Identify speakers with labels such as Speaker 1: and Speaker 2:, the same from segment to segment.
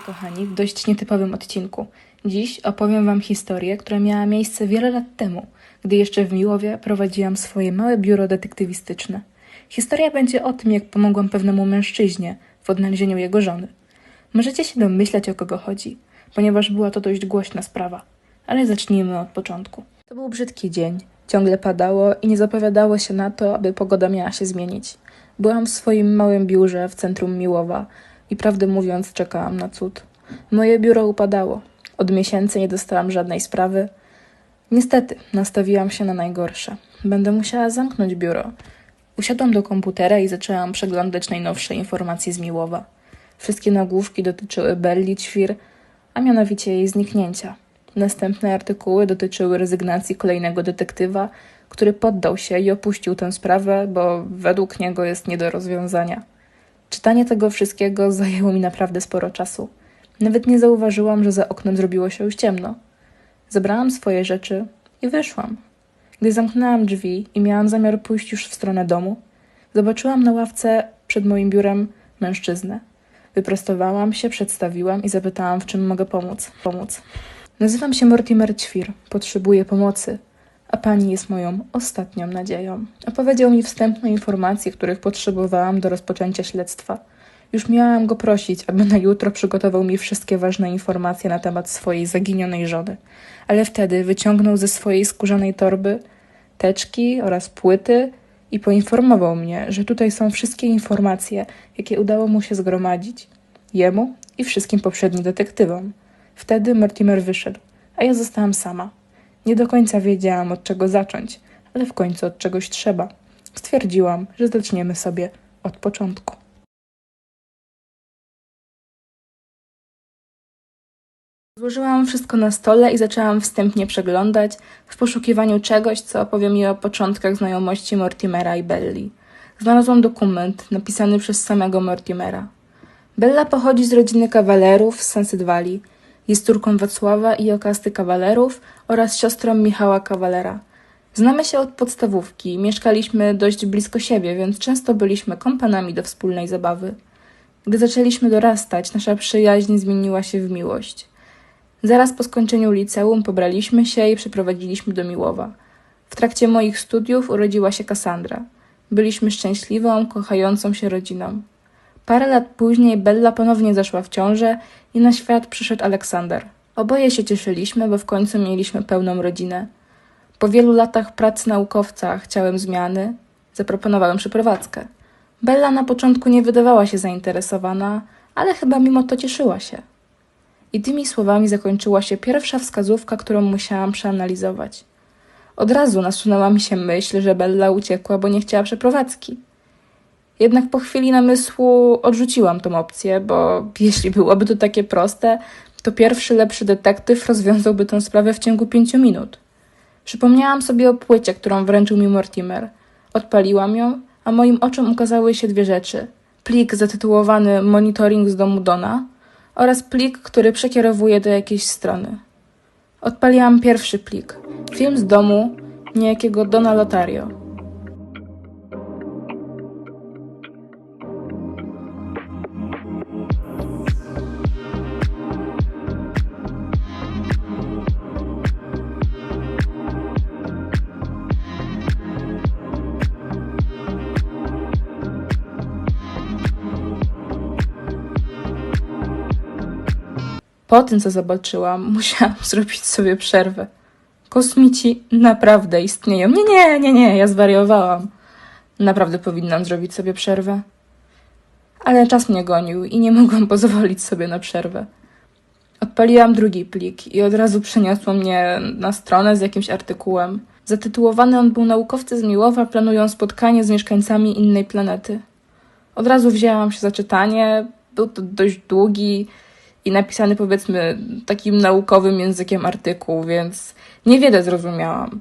Speaker 1: Witajcie kochani w dość nietypowym odcinku. Dziś opowiem Wam historię, która miała miejsce wiele lat temu, gdy jeszcze w Miłowie prowadziłam swoje małe biuro detektywistyczne. Historia będzie o tym, jak pomogłam pewnemu mężczyźnie w odnalezieniu jego żony. Możecie się domyślać, o kogo chodzi, ponieważ była to dość głośna sprawa. Ale zacznijmy od początku. To był brzydki dzień. Ciągle padało i nie zapowiadało się na to, aby pogoda miała się zmienić. Byłam w swoim małym biurze w centrum Miłowa i prawdę mówiąc czekałam na cud. Moje biuro upadało. Od miesięcy nie dostałam żadnej sprawy. Niestety, nastawiłam się na najgorsze. Będę musiała zamknąć biuro. Usiadłam do komputera i zaczęłam przeglądać najnowsze informacje z Miłowa. Wszystkie nagłówki dotyczyły Belli Ćwir, a mianowicie jej zniknięcia. Następne artykuły dotyczyły rezygnacji kolejnego detektywa, który poddał się i opuścił tę sprawę, bo według niego jest nie do rozwiązania. Czytanie tego wszystkiego zajęło mi naprawdę sporo czasu. Nawet nie zauważyłam, że za oknem zrobiło się już ciemno. Zebrałam swoje rzeczy i wyszłam. Gdy zamknęłam drzwi i miałam zamiar pójść już w stronę domu, zobaczyłam na ławce przed moim biurem mężczyznę. Wyprostowałam się, przedstawiłam i zapytałam, w czym mogę pomóc. pomóc. Nazywam się Mortimer Ćwir, potrzebuję pomocy, a pani jest moją ostatnią nadzieją. Opowiedział mi wstępne informacje, których potrzebowałam do rozpoczęcia śledztwa. Już miałam go prosić, aby na jutro przygotował mi wszystkie ważne informacje na temat swojej zaginionej żony, ale wtedy wyciągnął ze swojej skórzanej torby teczki oraz płyty i poinformował mnie, że tutaj są wszystkie informacje, jakie udało mu się zgromadzić. Jemu i wszystkim poprzednim detektywom. Wtedy Mortimer wyszedł, a ja zostałam sama. Nie do końca wiedziałam, od czego zacząć, ale w końcu od czegoś trzeba. Stwierdziłam, że zaczniemy sobie od początku. Złożyłam wszystko na stole i zaczęłam wstępnie przeglądać w poszukiwaniu czegoś, co opowie mi o początkach znajomości Mortimera i Belli. Znalazłam dokument napisany przez samego Mortimera. Bella pochodzi z rodziny kawalerów z Sansydwali. Jest córką Wacława i Okasty kawalerów oraz siostrą Michała Kawalera. Znamy się od podstawówki, mieszkaliśmy dość blisko siebie, więc często byliśmy kompanami do wspólnej zabawy. Gdy zaczęliśmy dorastać, nasza przyjaźń zmieniła się w miłość. Zaraz po skończeniu liceum pobraliśmy się i przeprowadziliśmy do Miłowa. W trakcie moich studiów urodziła się Kassandra. Byliśmy szczęśliwą, kochającą się rodziną. Parę lat później Bella ponownie zaszła w ciążę i na świat przyszedł Aleksander. Oboje się cieszyliśmy, bo w końcu mieliśmy pełną rodzinę. Po wielu latach pracy naukowca chciałem zmiany, zaproponowałem przeprowadzkę. Bella na początku nie wydawała się zainteresowana, ale chyba mimo to cieszyła się. I tymi słowami zakończyła się pierwsza wskazówka, którą musiałam przeanalizować. Od razu nasunęła mi się myśl, że Bella uciekła, bo nie chciała przeprowadzki. Jednak po chwili namysłu odrzuciłam tą opcję, bo jeśli byłoby to takie proste, to pierwszy lepszy detektyw rozwiązałby tę sprawę w ciągu pięciu minut. Przypomniałam sobie o płycie, którą wręczył mi Mortimer. Odpaliłam ją, a moim oczom ukazały się dwie rzeczy. Plik zatytułowany Monitoring z domu Dona oraz plik, który przekierowuje do jakiejś strony. Odpaliłam pierwszy plik. Film z domu niejakiego Dona Lotario. Po tym, co zobaczyłam, musiałam zrobić sobie przerwę. Kosmici naprawdę istnieją. Nie, nie, nie, nie, ja zwariowałam. Naprawdę powinnam zrobić sobie przerwę. Ale czas mnie gonił i nie mogłam pozwolić sobie na przerwę. Odpaliłam drugi plik i od razu przeniosło mnie na stronę z jakimś artykułem. Zatytułowany on był Naukowcy z Miłowa planują spotkanie z mieszkańcami innej planety. Od razu wzięłam się za czytanie. Był to dość długi i napisany powiedzmy takim naukowym językiem artykuł, więc niewiele zrozumiałam.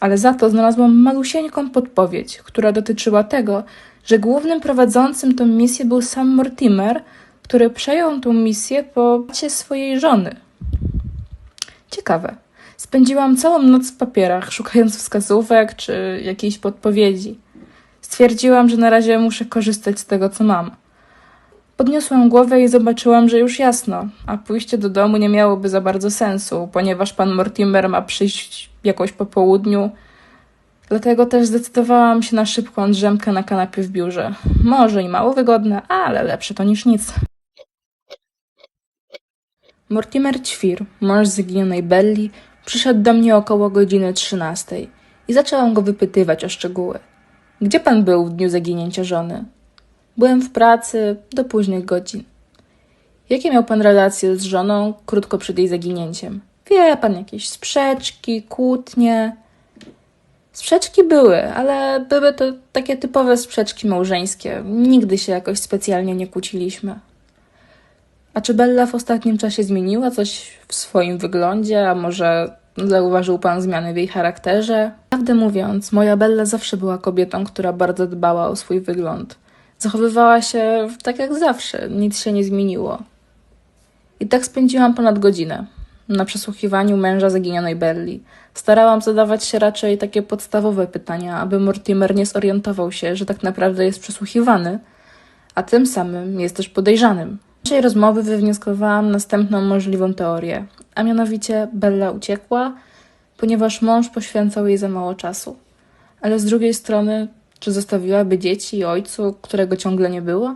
Speaker 1: Ale za to znalazłam malusieńką podpowiedź, która dotyczyła tego, że głównym prowadzącym tą misję był sam Mortimer, który przejął tą misję po cię swojej żony. Ciekawe. Spędziłam całą noc w papierach, szukając wskazówek czy jakiejś podpowiedzi. Stwierdziłam, że na razie muszę korzystać z tego, co mam. Podniosłam głowę i zobaczyłam, że już jasno, a pójście do domu nie miałoby za bardzo sensu, ponieważ pan Mortimer ma przyjść jakoś po południu. Dlatego też zdecydowałam się na szybką drzemkę na kanapie w biurze. Może i mało wygodne, ale lepsze to niż nic. Mortimer Ćwir, mąż zaginionej Belli, przyszedł do mnie około godziny 13 i zaczęłam go wypytywać o szczegóły. Gdzie pan był w dniu zaginięcia żony? Byłem w pracy do późnych godzin. Jakie miał pan relacje z żoną krótko przed jej zaginięciem? Wie pan, jakieś sprzeczki, kłótnie. Sprzeczki były, ale były to takie typowe sprzeczki małżeńskie. Nigdy się jakoś specjalnie nie kłóciliśmy. A czy Bella w ostatnim czasie zmieniła coś w swoim wyglądzie, a może zauważył pan zmiany w jej charakterze? Prawdę mówiąc, moja Bella zawsze była kobietą, która bardzo dbała o swój wygląd. Zachowywała się tak jak zawsze, nic się nie zmieniło. I tak spędziłam ponad godzinę na przesłuchiwaniu męża zaginionej Belli. Starałam zadawać się raczej takie podstawowe pytania, aby Mortimer nie zorientował się, że tak naprawdę jest przesłuchiwany, a tym samym jest też podejrzanym. Z naszej rozmowy wywnioskowałam następną możliwą teorię, a mianowicie Bella uciekła, ponieważ mąż poświęcał jej za mało czasu. Ale z drugiej strony, czy zostawiłaby dzieci i ojcu, którego ciągle nie było?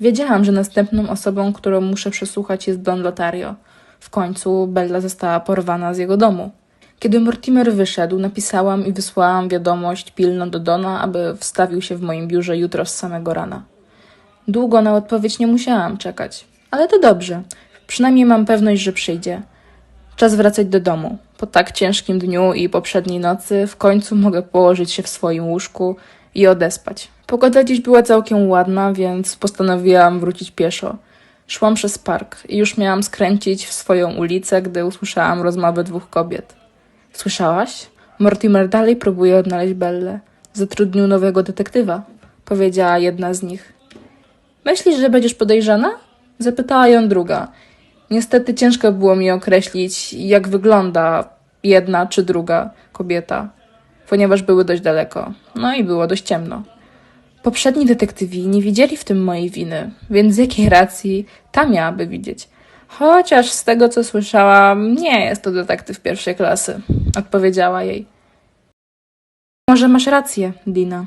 Speaker 1: Wiedziałam, że następną osobą, którą muszę przesłuchać jest Don Lotario. W końcu Bella została porwana z jego domu. Kiedy Mortimer wyszedł, napisałam i wysłałam wiadomość pilną do Dona, aby wstawił się w moim biurze jutro z samego rana. Długo na odpowiedź nie musiałam czekać, ale to dobrze. Przynajmniej mam pewność, że przyjdzie. Czas wracać do domu. Po tak ciężkim dniu i poprzedniej nocy w końcu mogę położyć się w swoim łóżku i odespać. Pogoda dziś była całkiem ładna, więc postanowiłam wrócić pieszo. Szłam przez park i już miałam skręcić w swoją ulicę, gdy usłyszałam rozmowę dwóch kobiet. Słyszałaś? Mortimer dalej próbuje odnaleźć Bellę. Zatrudnił nowego detektywa, powiedziała jedna z nich. Myślisz, że będziesz podejrzana? Zapytała ją druga. Niestety ciężko było mi określić, jak wygląda jedna czy druga kobieta, ponieważ były dość daleko. No i było dość ciemno. Poprzedni detektywi nie widzieli w tym mojej winy, więc z jakiej racji ta miałaby widzieć? Chociaż z tego, co słyszałam, nie jest to detektyw pierwszej klasy, odpowiedziała jej. Może masz rację, Dina,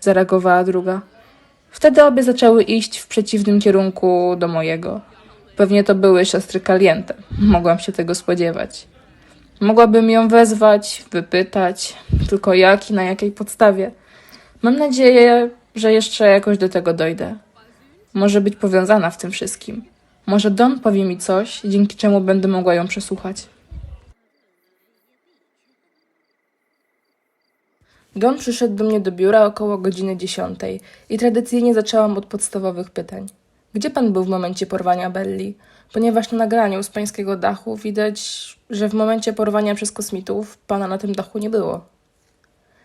Speaker 1: zareagowała druga. Wtedy obie zaczęły iść w przeciwnym kierunku do mojego. Pewnie to były siostry Caliente. Mogłam się tego spodziewać. Mogłabym ją wezwać, wypytać, tylko jak i na jakiej podstawie. Mam nadzieję, że jeszcze jakoś do tego dojdę. Może być powiązana w tym wszystkim. Może Don powie mi coś, dzięki czemu będę mogła ją przesłuchać. Don przyszedł do mnie do biura około godziny dziesiątej i tradycyjnie zaczęłam od podstawowych pytań. Gdzie pan był w momencie porwania Belli? Ponieważ na nagraniu z pańskiego dachu widać, że w momencie porwania przez kosmitów pana na tym dachu nie było.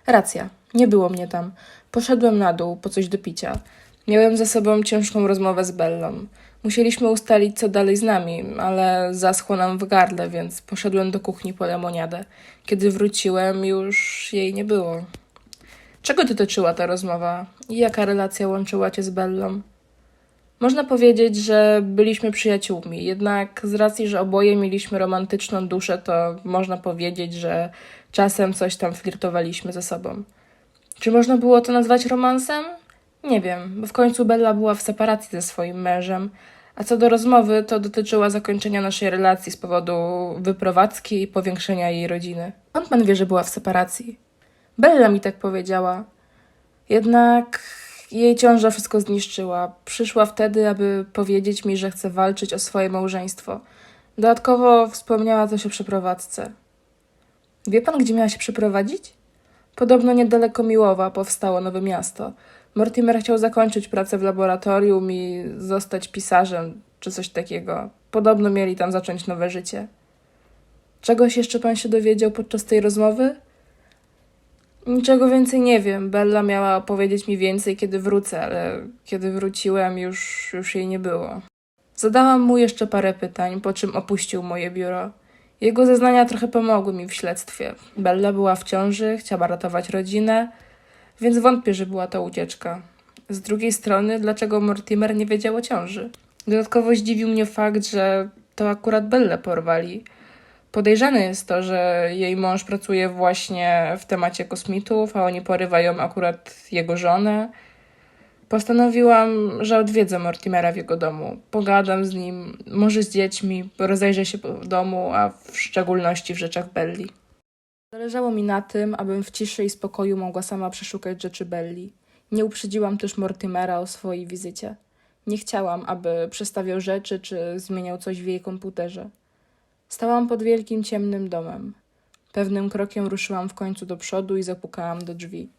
Speaker 1: Racja, nie było mnie tam. Poszedłem na dół po coś do picia. Miałem ze sobą ciężką rozmowę z Bellą. Musieliśmy ustalić, co dalej z nami, ale zaschło nam w gardle, więc poszedłem do kuchni po lemoniadę. Kiedy wróciłem, już jej nie było. Czego dotyczyła ta rozmowa i jaka relacja łączyła cię z Bellą? Można powiedzieć, że byliśmy przyjaciółmi, jednak z racji, że oboje mieliśmy romantyczną duszę, to można powiedzieć, że czasem coś tam flirtowaliśmy ze sobą. Czy można było to nazwać romansem? Nie wiem, bo w końcu Bella była w separacji ze swoim mężem, a co do rozmowy, to dotyczyła zakończenia naszej relacji z powodu wyprowadzki i powiększenia jej rodziny. Skąd pan wie, że była w separacji? Bella mi tak powiedziała. Jednak jej ciąża wszystko zniszczyła. Przyszła wtedy, aby powiedzieć mi, że chce walczyć o swoje małżeństwo. Dodatkowo wspomniała coś o przeprowadzce. Wie pan, gdzie miała się przeprowadzić? Podobno niedaleko Miłowa powstało nowe miasto. Mortimer chciał zakończyć pracę w laboratorium i zostać pisarzem, czy coś takiego. Podobno mieli tam zacząć nowe życie. Czegoś jeszcze pan się dowiedział podczas tej rozmowy? Niczego więcej nie wiem. Bella miała opowiedzieć mi więcej, kiedy wrócę, ale kiedy wróciłem, już, już jej nie było. Zadałam mu jeszcze parę pytań, po czym opuścił moje biuro. Jego zeznania trochę pomogły mi w śledztwie. Bella była w ciąży, chciała ratować rodzinę, więc wątpię, że była to ucieczka. Z drugiej strony, dlaczego Mortimer nie wiedział o ciąży? Dodatkowo zdziwił mnie fakt, że to akurat Bellę porwali. Podejrzane jest to, że jej mąż pracuje właśnie w temacie kosmitów, a oni porywają akurat jego żonę. Postanowiłam, że odwiedzę Mortimera w jego domu. Pogadam z nim, może z dziećmi, rozejrzę się po domu, a w szczególności w rzeczach Belli. Zależało mi na tym, abym w ciszy i spokoju mogła sama przeszukać rzeczy Belli. Nie uprzedziłam też Mortimera o swojej wizycie. Nie chciałam, aby przestawiał rzeczy czy zmieniał coś w jej komputerze. Stałam pod wielkim ciemnym domem. Pewnym krokiem ruszyłam w końcu do przodu i zapukałam do drzwi.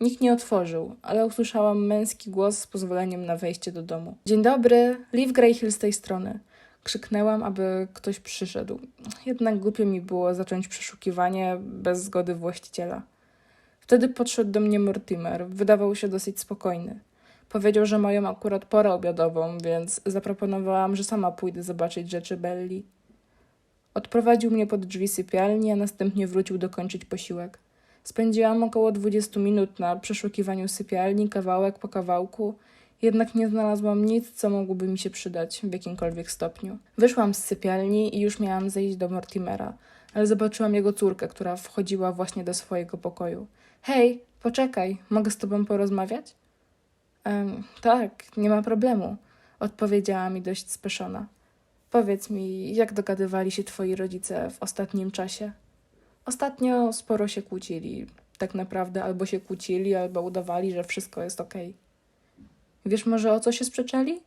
Speaker 1: Nikt nie otworzył, ale usłyszałam męski głos z pozwoleniem na wejście do domu. Dzień dobry, Liv Greyhill z tej strony. Krzyknęłam, aby ktoś przyszedł. Jednak głupio mi było zacząć przeszukiwanie bez zgody właściciela. Wtedy podszedł do mnie Mortimer. Wydawał się dosyć spokojny. Powiedział, że mają akurat porę obiadową, więc zaproponowałam, że sama pójdę zobaczyć rzeczy Belli. Odprowadził mnie pod drzwi sypialni, a następnie wrócił dokończyć posiłek. Spędziłam około 20 minut na przeszukiwaniu sypialni, kawałek po kawałku, jednak nie znalazłam nic, co mogłoby mi się przydać w jakimkolwiek stopniu. Wyszłam z sypialni i już miałam zejść do Mortimera, ale zobaczyłam jego córkę, która wchodziła właśnie do swojego pokoju. Hej, poczekaj, mogę z tobą porozmawiać? Em, tak, nie ma problemu, odpowiedziała mi dość speszona. Powiedz mi, jak dogadywali się twoi rodzice w ostatnim czasie? Ostatnio sporo się kłócili. Tak naprawdę albo się kłócili, albo udawali, że wszystko jest okej. Wiesz może o co się sprzeczali?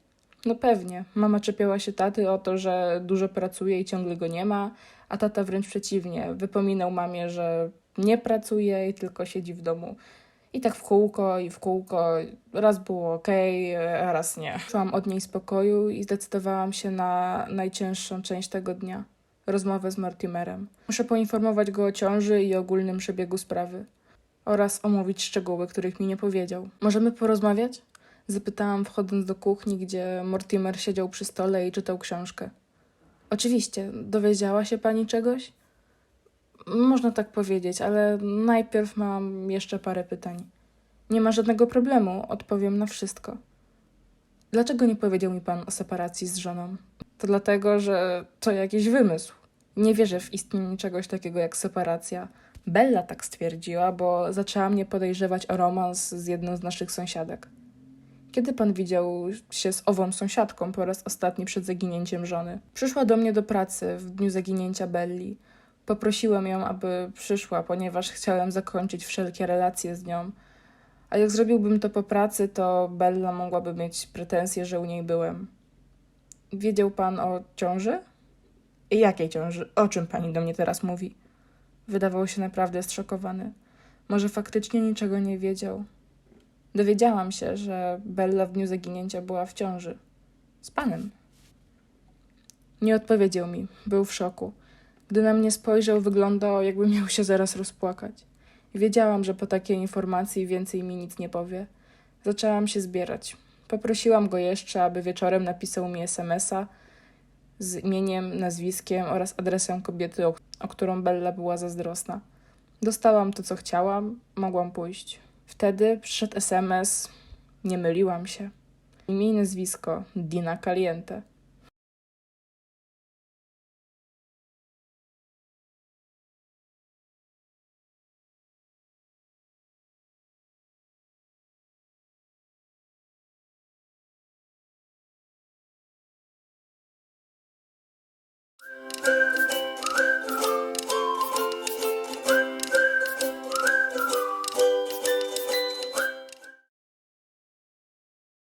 Speaker 1: No pewnie. Mama czepiała się taty o to, że dużo pracuje i ciągle go nie ma, a tata wręcz przeciwnie. Wypominał mamie, że nie pracuje i tylko siedzi w domu. I tak w kółko i w kółko. Raz było ok, a raz nie. Szłam od niej z pokoju i zdecydowałam się na najcięższą część tego dnia rozmowę z Mortimerem. Muszę poinformować go o ciąży i ogólnym przebiegu sprawy oraz omówić szczegóły, których mi nie powiedział. Możemy porozmawiać? Zapytałam, wchodząc do kuchni, gdzie Mortimer siedział przy stole i czytał książkę. Oczywiście, dowiedziała się pani czegoś? Można tak powiedzieć, ale najpierw mam jeszcze parę pytań. Nie ma żadnego problemu, odpowiem na wszystko. Dlaczego nie powiedział mi pan o separacji z żoną? To dlatego, że to jakiś wymysł. Nie wierzę w istnienie czegoś takiego jak separacja. Bella tak stwierdziła, bo zaczęła mnie podejrzewać o romans z jedną z naszych sąsiadek. Kiedy pan widział się z ową sąsiadką po raz ostatni przed zaginięciem żony? Przyszła do mnie do pracy w dniu zaginięcia Belli. Poprosiłem ją, aby przyszła, ponieważ chciałem zakończyć wszelkie relacje z nią. A jak zrobiłbym to po pracy, to Bella mogłaby mieć pretensje, że u niej byłem. Wiedział pan o ciąży? I jakiej ciąży? O czym pani do mnie teraz mówi? Wydawał się naprawdę zszokowany. Może faktycznie niczego nie wiedział. Dowiedziałam się, że Bella w dniu zaginięcia była w ciąży. Z panem. Nie odpowiedział mi. Był w szoku. Gdy na mnie spojrzał, wyglądał, jakby miał się zaraz rozpłakać. Wiedziałam, że po takiej informacji więcej mi nic nie powie. Zaczęłam się zbierać. Poprosiłam go jeszcze, aby wieczorem napisał mi SMS-a z imieniem, nazwiskiem oraz adresem kobiety, o, o którą Bella była zazdrosna. Dostałam to, co chciałam, mogłam pójść. Wtedy przyszedł SMS, nie myliłam się. Imię i nazwisko Dina Caliente.